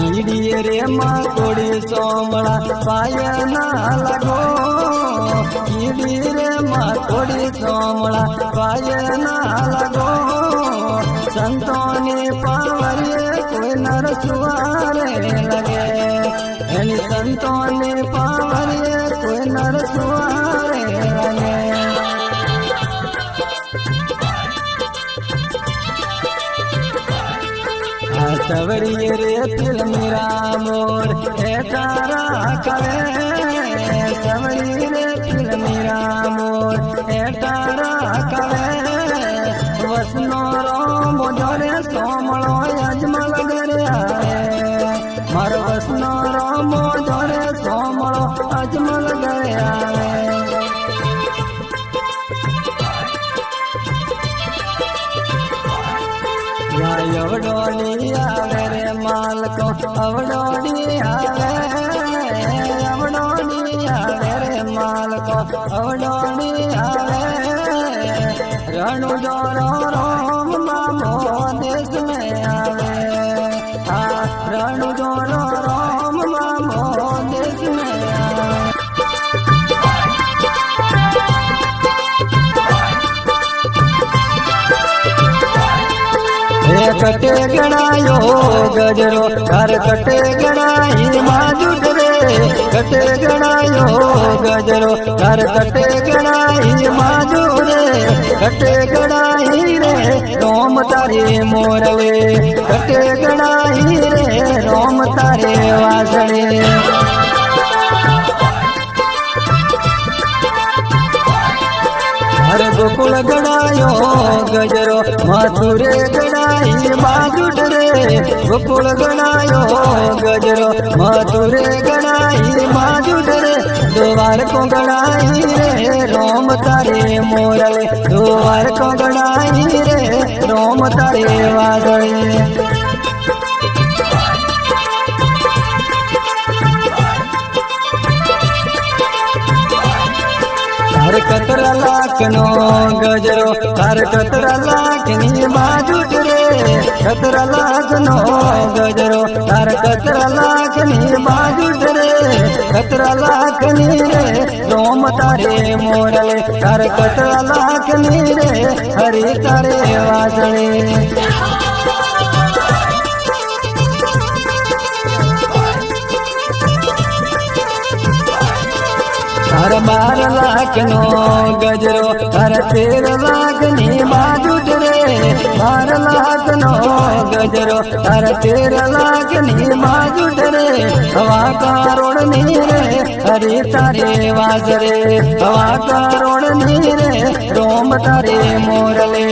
કીડીએ રે માં કોડી સોમળા પાયા ના લાગો. ઈડી રે માં કોડી સોમળા પાયા ના લાગો. સંતોની પાવરીએ કોઈ નર સુવારે લાગે. એની સંતોની પાવરીએ કોઈ નર સુવારે સવડીએ રે ફિલ્મીરા મોર એ તારા કરે સવડી રે ફિલ્મીરા મોર એ તારા કરે વસનો રોમો જોરે સોમળો અજમલ આવે મારો વસનો રોમો જોરે સોમળો અજમલ અવડોડી આવે રે માલકો અવડોડી આવે અવડોડી આવે રે માલકો અવડોડી આવે. રણુ જોરો હે કટે ગણાયો ગજરો ઘર કટે ગણાઈ માજુટ રે. કટે ગણાયો ગજરો ઘર કટે ગણાઈ માજુ રે. કટે ગણાઈ રે રોમ તારે મોરલે કટે ગણાઈ રે રોમ તારે વાસણે. હર ગોકુળ ગણાયો ગજરો, મથુરે ગણાઈ બાજુટ રે ગોકુળ ગણાયો ગજરો મથુરે ગણાઈ બાજુટ રે દ્વારકો કો ગણાઈ રે રોમ તારે મોરલે દ્વારકો કો ગણાઈ રે રોમ તારે વાદળે તાર કતરા લાખ નો ગજરો તાર કતરા લાખની બાજુટ રે કતરા લાખ નો ગજરો, તાર કતરા લાખની બાજુટ રે કતરા લાખની રે રોમ તારે મોરલે, તાર કતરા લાખની રે, હરી તારે વાસણે હર બાર લાખ નો ગજરો હર તેર લાખની બાજુટ રે બાર નો ગજરો, તાર તેર લાખની બાજુ ડરે હવા કરોડની રે, હરે તારે વાજરે હવા કરોડની રે, રોમ તારે મોરલે